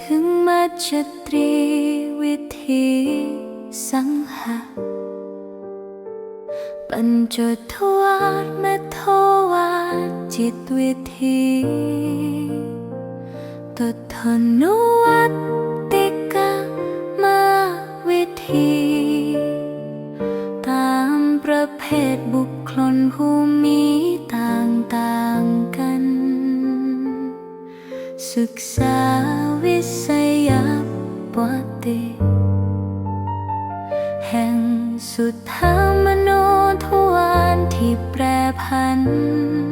ถึงมาชตรีวิธีสังหะปัญจทวารเมทวารจิตวิธีตทนุวัต ประเภทบุคคลผู้มีต่างๆกัน ศึกษาวิสยปฏิแห่งสุดทางมโนทวารที่แปรพันธ์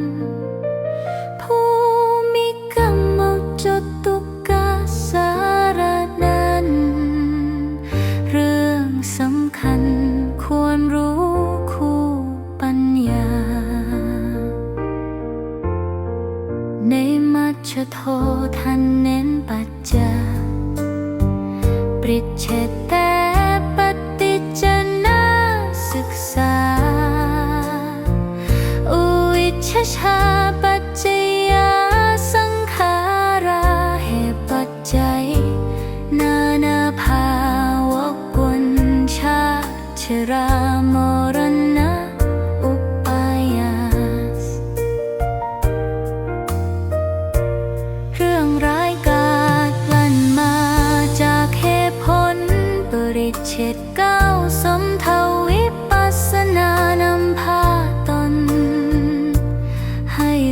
ชโทท่านเน้นปัจจาปริเชต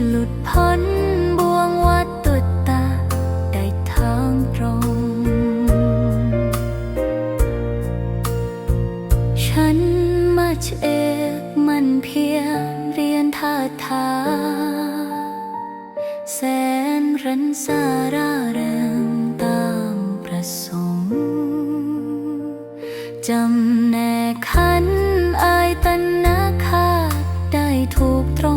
หลุดพ้นบ่วงวัดตุตาได้ทางตรง ฉันมาเอกมันเพียรเรียนท่าทาแสนรันสาราเริงตามประสงค์จำแนกขันอายตันนาคาได้ถูกตรง